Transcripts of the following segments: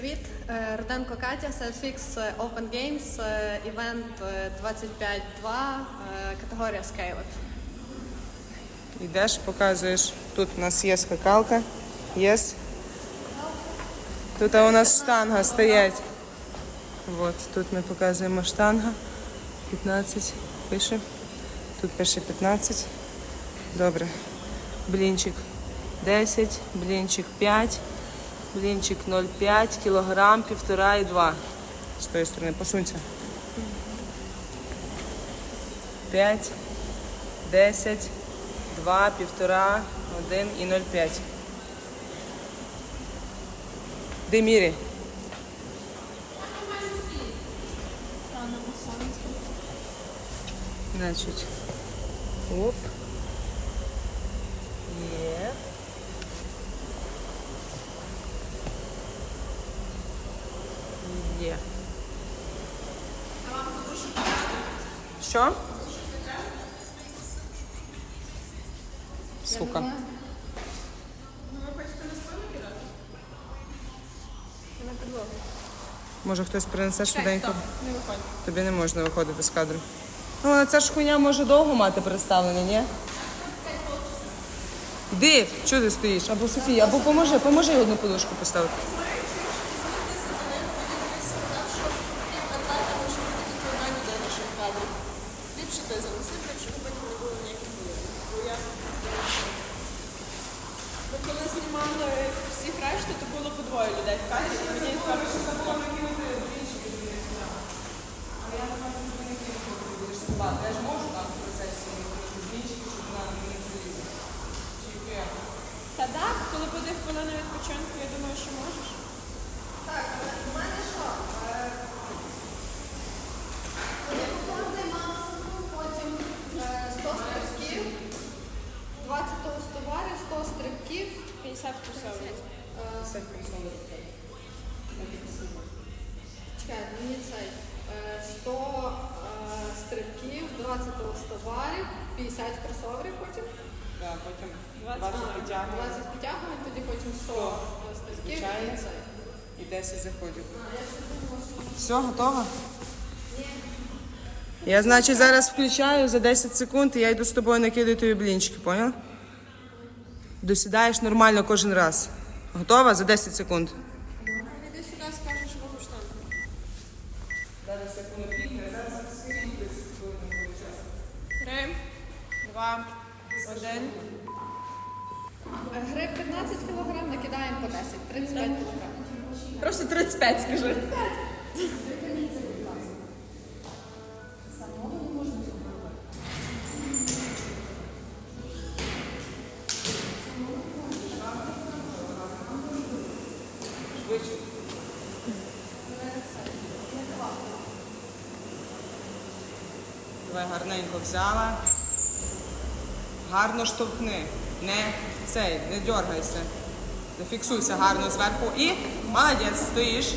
Привіт, Е, Руденко Катя, Selfix Open Games, е, івент е, 25.2, е, категорія Scaled. Йдеш, показуєш. Тут у нас є скакалка. Є. Тут у нас штанга стоять. От, тут ми показуємо штанга. 15 пише. Тут пише 15. Добре. Блінчик 10, блінчик 5, блінчик 0,5, кілограм, півтора і два. З тої сторони, посунься. 5, 10, 2, півтора, 1 і 0,5. Де мірі? Значить. Оп. Є. Є. Що? Сука. Може хтось принесе швиденько? Не виходь. Тобі не можна виходити з кадру. Ну, але ця ж хуйня може довго мати представлення, ні? Йди, чого ти стоїш? Або Софія, або поможи, поможи одну подушку поставити. Ліпше ти заносив, якщо потім не було ніяких виявів. Бо я Бо коли знімали всіх решти, то було по двоє людей в кадрі, і мені кажуть, що було Я ж можу там в процесі більшки, щоб вона не залізла. Та так, коли буде хвилина відпочинку, я думаю, що можеш. Так, в Рекордний максимум, потім е, 100 стрибків, 20 товстоварів, 100 стрибків, 50 курсових. Все консоли. чекай, мені цей, е, 100 е, стрибків, 20 товстоварів, 50 кросоверів потім, Да, потім 20 20 підтягувань 20 підтягувань, тоді потім 100 стрибків і Включається. і 10 заходів. Все, готово? Я, значить, зараз включаю за 10 секунд і я йду з тобою накидаю тобі блінчики, поняла? Досідаєш нормально кожен раз. Готова? За 10 секунд. Іди сюди, скажеш вагу штангу. Три, два, один. Гриб 15 кг, накидаємо по 10, 35 кг. Просто 35, скажи. Давай гарненько взяла. Гарно штовхни. Не цей, не дергайся. Зафіксуйся гарно зверху. І молодець, стоїш.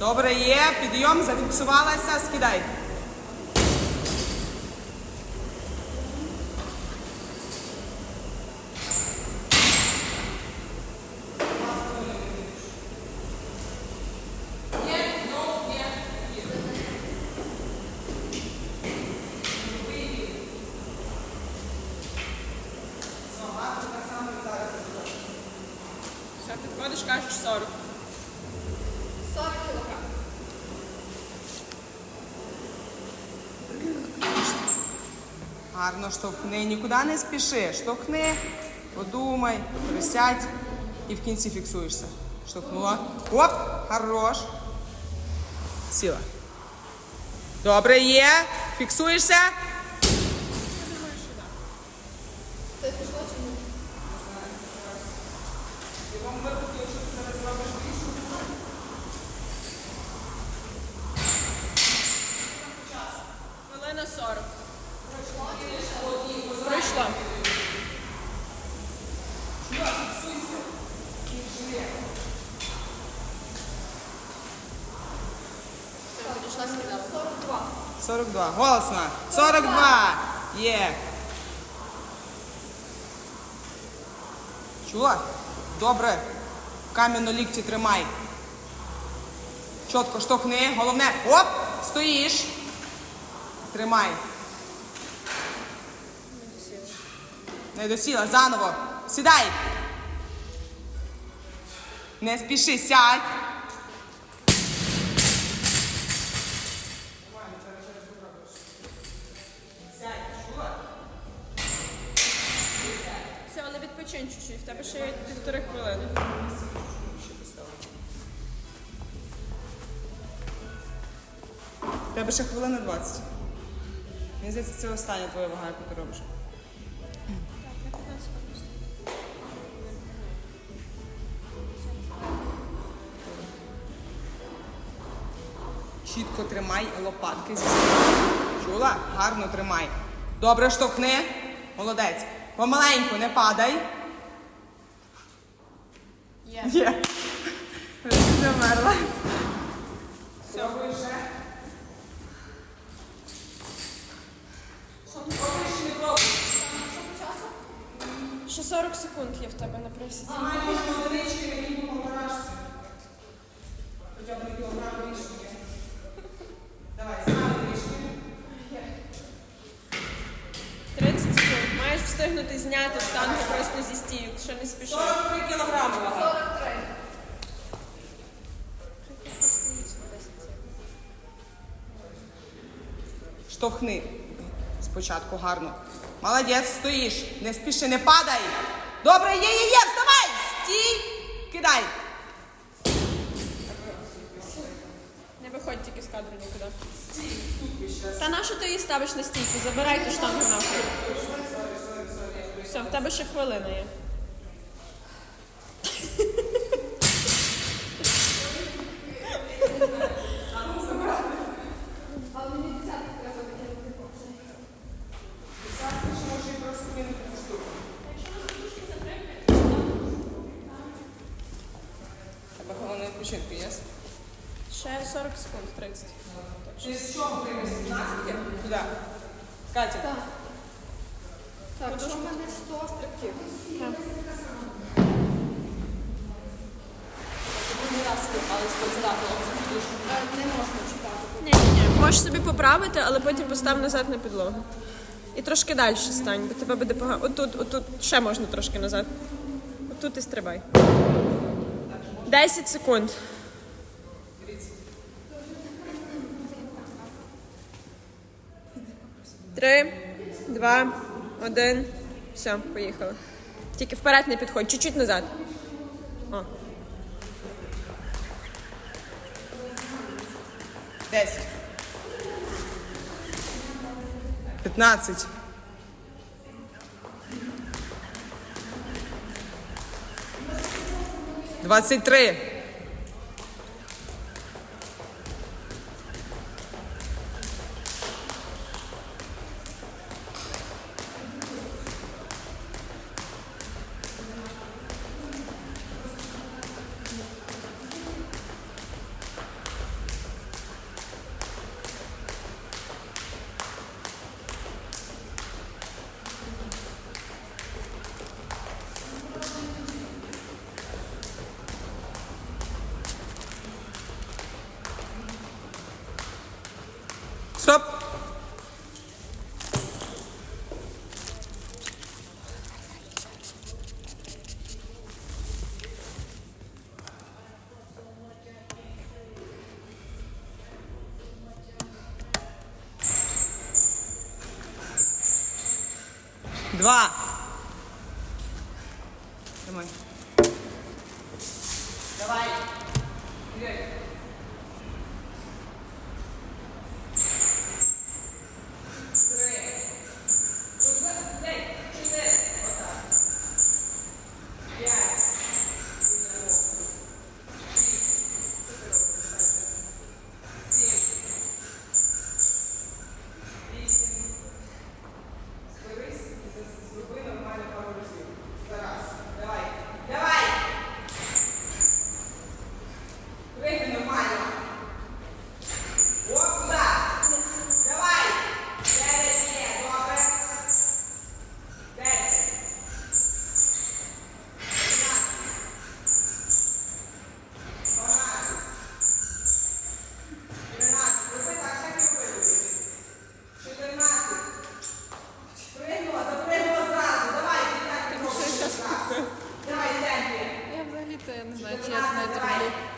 Добре є, підйом, зафіксувалася, скидай. Все, підходиш, кажеш 40. 40 кг. Гарно штовхни, нікуди не спіши. Штовхни, подумай, присядь і в кінці фіксуєшся. Штовхнула. Оп, хорош. Сіла. Добре, є. Фіксуєшся. Хвилина 40. Пройшло. Все, підійшла, скидала. 42. 42. Голосно. 42. Є. Чула? Добре. Кам'яно лікті тримай. Чітко штовхни. Головне. Оп! Стоїш. Тримай. Не досіла. Заново. Сідай. Не спіши, сядь. Все, але відпочинь чуть-чуть, в тебе ще є півтори хвилини. В Тебе ще хвилина 20. Мені здається, це остання твоя вага, яку ти робиш. Чітко тримай лопатки зі сторони. Чула? Гарно тримай. Добре штовхни. Молодець. Помаленьку, не падай. Є. Є. Замерла. Все, вище. Ще 40 секунд є в тебе на присіді. Знімай можна одинички, які по полторашці. Хоча б на кілограм ні? Давай, знімай одинички. 30 секунд. Маєш встигнути зняти штангу просто зі стійок, ще не спіши. 43 кілограми вага. 43. Штовхни спочатку гарно. Молодець, стоїш. Не спіши, не падай. Добре, є, є, є, вставай! Стій! Кидай. Не виходь тільки з кадру нікуди. Та на що ти її ставиш на стійку? Забирай ту штангу нахуй. Все, в тебе ще хвилина є. Але мені десятки треба викинути по це. Головне відпочинку? Ще 40 секунд, 30. Ти з чого приймеш? 17 є? Куди? Катя. Так. Так, що в мене 100 стрибків. Е, Не можна читати. Ні, ні, ні. Можеш собі поправити, але потім постав назад на підлогу. І трошки далі стань, бо тебе буде погано. Отут, отут ще можна трошки назад. Отут і стрибай. 10 секунд. Три, два, один. Все, поїхали. Тільки вперед не підходь. Чуть-чуть назад. О. Десять. П'ятнадцять. 23. Два. Давай. Давай. Вперед. Давай. Пригни нормально. Молодець, я тебе люблю.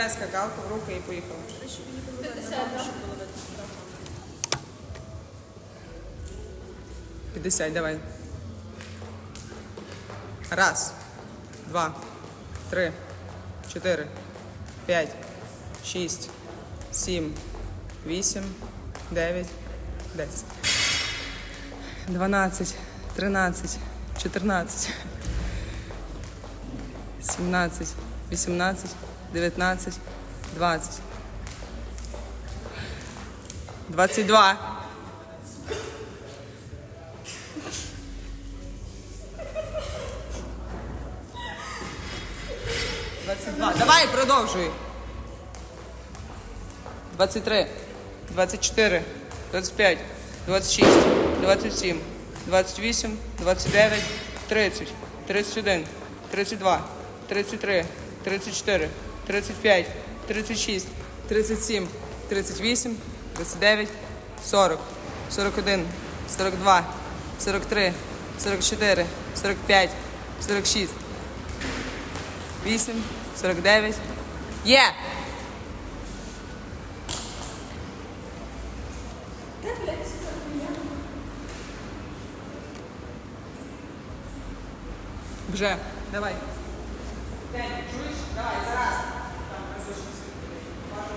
Вже скакалку в руки і поїхала. 50, да? 50, давай. Раз, два, три, чотири, п'ять, шість, сім, вісім, дев'ять, десять. Дванадцять, тринадцять, чотирнадцять, сімнадцять, вісімнадцять, дев'ятнадцять, двадцять. Двадцять два. 22. Давай, продовжуй. 23, 24, 25, 26, 27, 28, 29, 30, 31, 32, 33, 34, 35, 36, 37, 38, 39, 40, 41, 42, 43, 44, 45, 46, 8, 49. Є! Вже, давай. День, чуєш? Давай, зараз.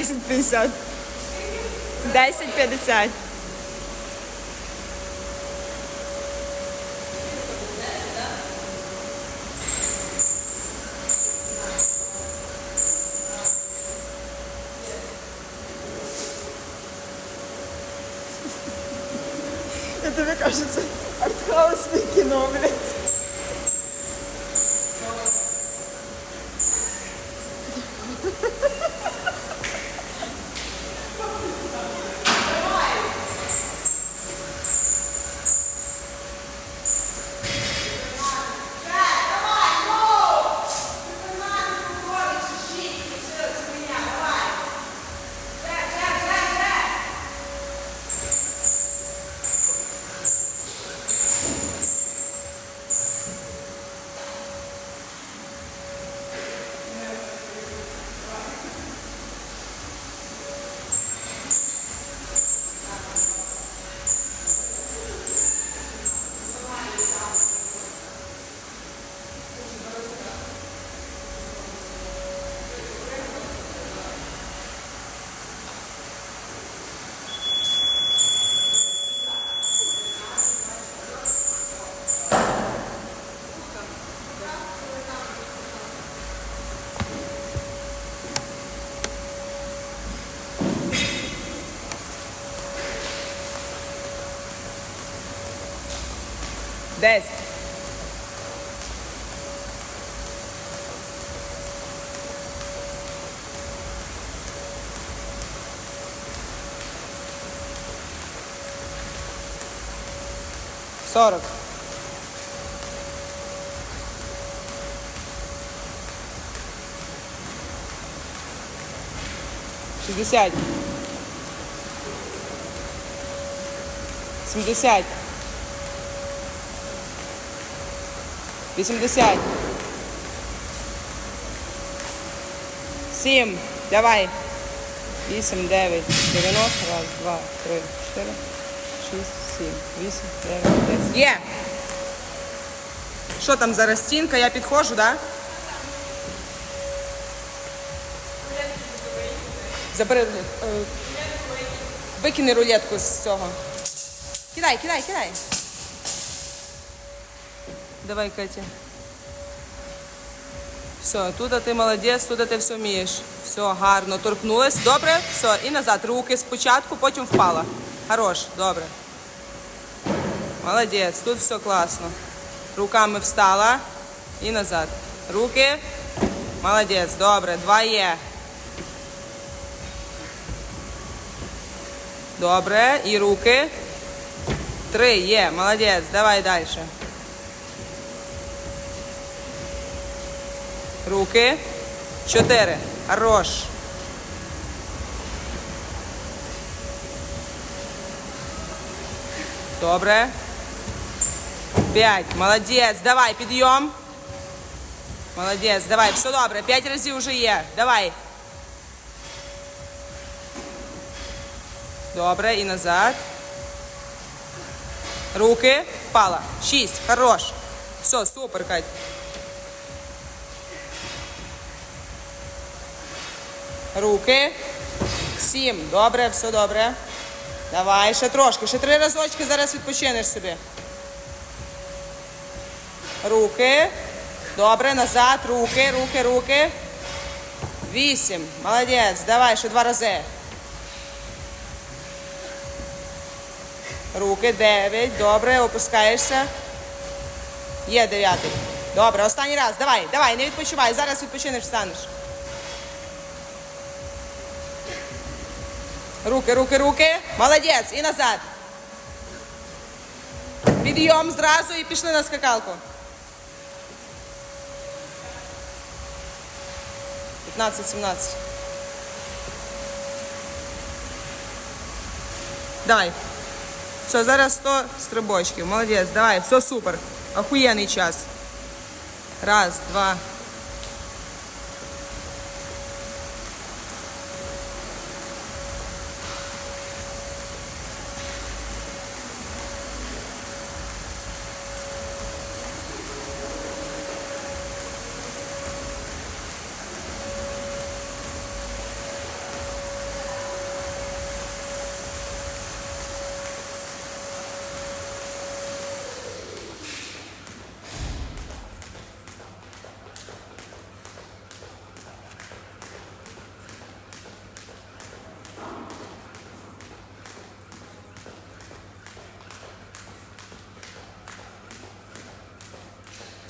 10,50. 10,50. Я тобі кажу, це артхаусне кіно, блядь. Десять. Сорок. Шестьдесят. Семьдесят. 80. 7. Давай. 8, 9, 90. Раз, два, три, чотири, шість, сім, вісім, дев'ять, десять. Є! Що там зараз? Стінка, Я підходжу, так? Забери рулетку. Викини рулетку з цього. Кидай, кидай, кидай. Давай, Катя. Все, тут ти молодець, тут ти все вмієш. Все, гарно, торкнулась. Добре? Все, і назад. Руки спочатку, потім впала. Хорош, добре. Молодець, тут все класно. Руками встала і назад. Руки. Молодець, добре. Два є. Добре. І руки. Три є. Молодець. Давай далі. Руки. Чотири. Хорош. Добре. П'ять. Молодець. Давай, підйом. Молодець. Давай. Все добре. П'ять разів вже є. Давай. Добре. І назад. Руки. Впала. Шість. Хорош. Все, супер, Кать. Руки. Сім. Добре, все добре. Давай, ще трошки. Ще три разочки, зараз відпочинеш собі. Руки. Добре, назад. Руки, руки, руки. Вісім. Молодець. Давай, ще два рази. Руки, дев'ять. Добре, опускаєшся. Є дев'ятий. Добре, останній раз. Давай, давай, не відпочивай. Зараз відпочинеш, встанеш. Руки, руки, руки. Молодець. І назад. Підйом зразу і пішли на скакалку. 15-17. Давай. Все, зараз 100 стрибочків. Молодець, давай, все супер. Охуєнний час. Раз, два.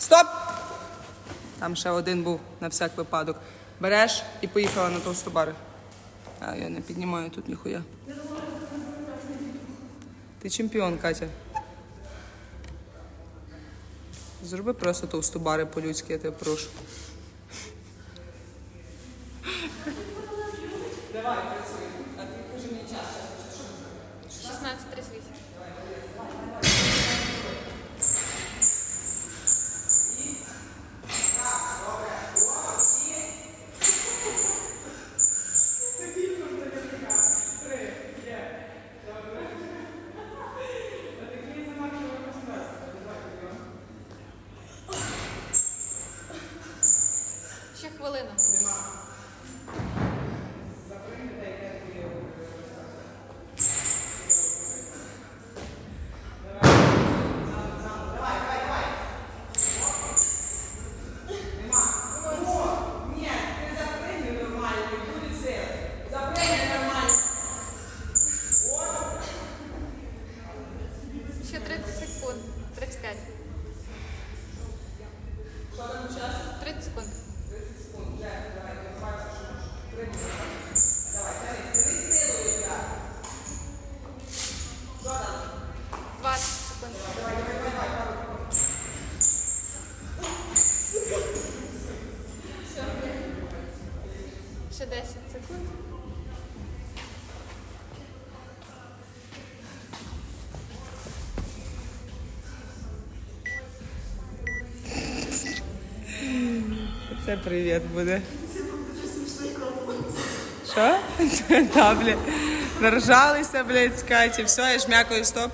Стоп! Там ще один був на всяк випадок. Береш і поїхала на товстобари. А я не піднімаю тут ніхуя. Ти чемпіон, Катя. Зроби просто товстобари по-людськи, я тебе прошу. Давай, працюй. А ти кажи мені час. 16.38. Ще хвилина. Ще 10 секунд. Це привіт буде. Що? Та, блядь. Наржалися, блядь, з Каті. Все, я ж м'якою, стоп.